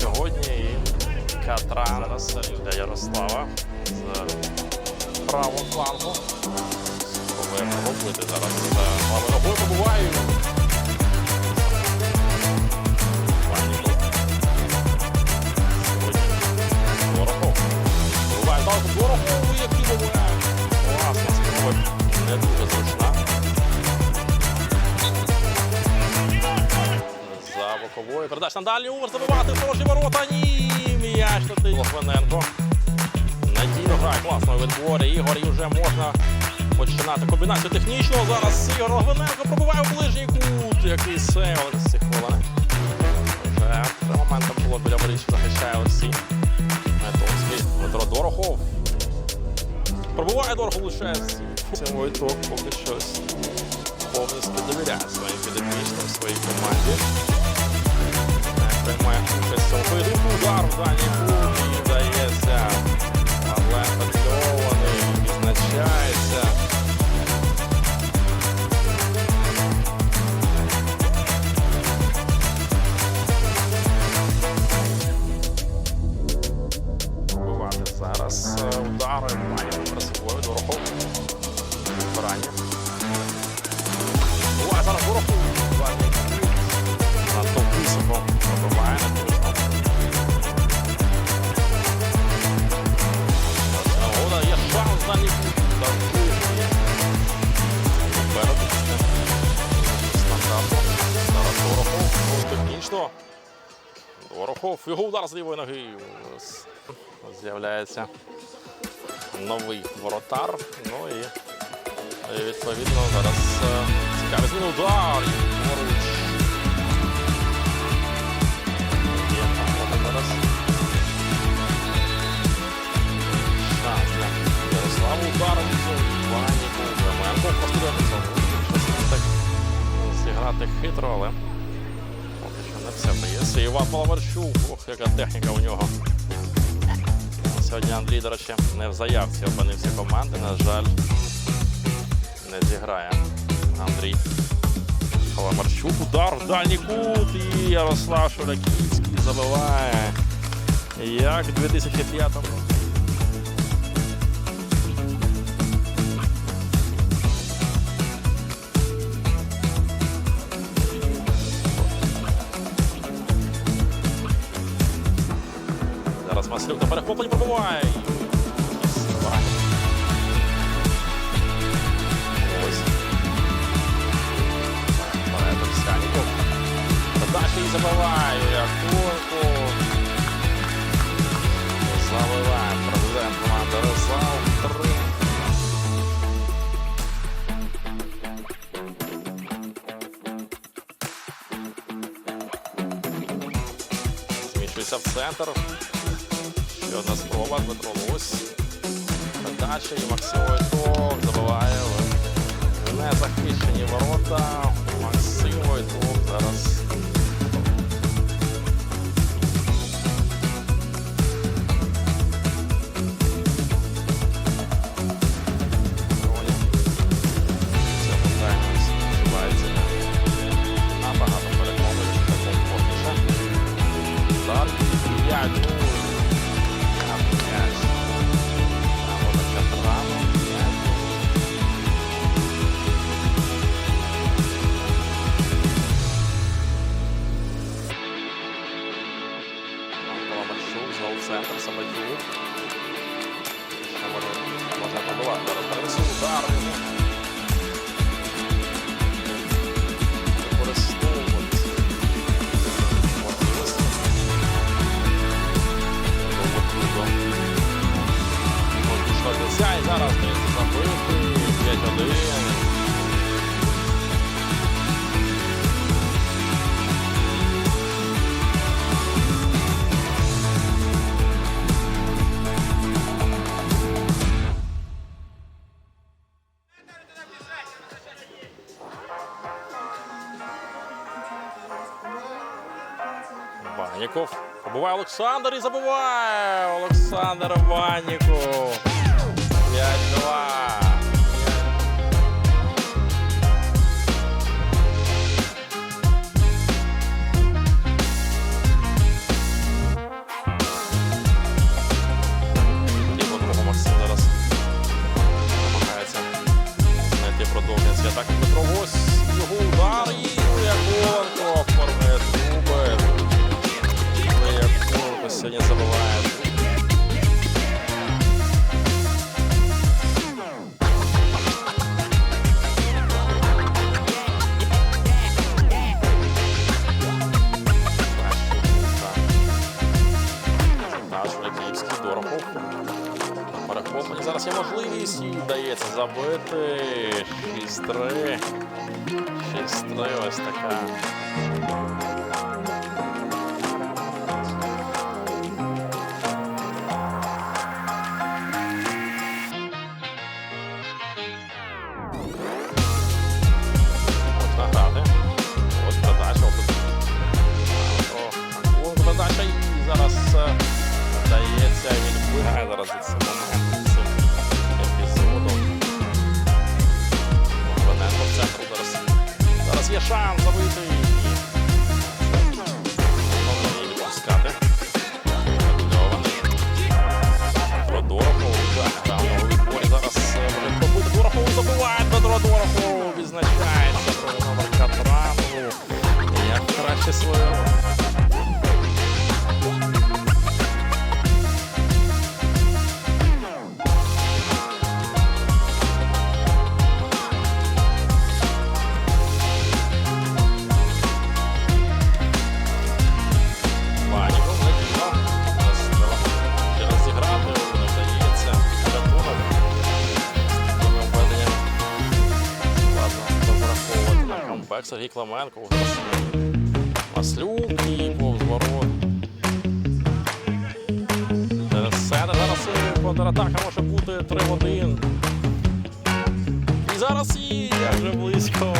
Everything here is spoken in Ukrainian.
сьогодні. І Катран для Ярослава з правого флангу. Спробуємо робити зараз е. Ваніков. Сьогодні Дорохов. Буває так, Дорохов, який буває. Класна спроба. Не дуже зручна. За боковою. Передача на дальній угор забивати хороші ворота. Ні, м'яч летить. Лохвиненко. Надійно грає класно у відборі. Ігор і вже можна починати комбінацію технічного. Зараз Ігор Логвиненко пробиває у ближній кут. Який сейв цих хвилин. Вже три моменти було біля воріт, що захищає Олексій. Метовський. Дмитро Дорохов. Пробиває Дорохов лише цьому ітог поки щось повністю довіряє своїм поєдинку. Дорохов. Його удар з лівої ноги. З'являється новий воротар. Ну і відповідно зараз е, цікавий змін удар. Зіграти хитро, але що все вдається. Іван Паламарчук. Ох, яка техніка у нього. Сьогодні Андрій, до речі, не в заявці опинився команди. На жаль, не зіграє Андрій Паламарчук. Удар в дальній кут. І Ярослав Шураківський забиває. Як в 2005-му. Зараз Маслюк на перехопленні пробуває. Ось. Вперед Овсяніков. Подача і забиває. Якунко. Заливає президент команди Рослав. Три. Зміщується в центр. Ще одна спроба, Дмитро Лось. Передача і Максим Войтов забиває в незахищені ворота. Максим Войтов зараз. Набагато переконливіше та комфортніше. Удар. П'ять. Центр, Сабатюк. Можна побивати. Зараз удар. Ванніков. Побуває Олександр і забуває Олександр Ванніков. 5-2. Продовження атаки. забити. 6-3. 6-3, ось така. Сергій Клименко. Маслюк і повзворот. Е, Седа зараз контратака може бути 3 в 1. І зараз і вже близько.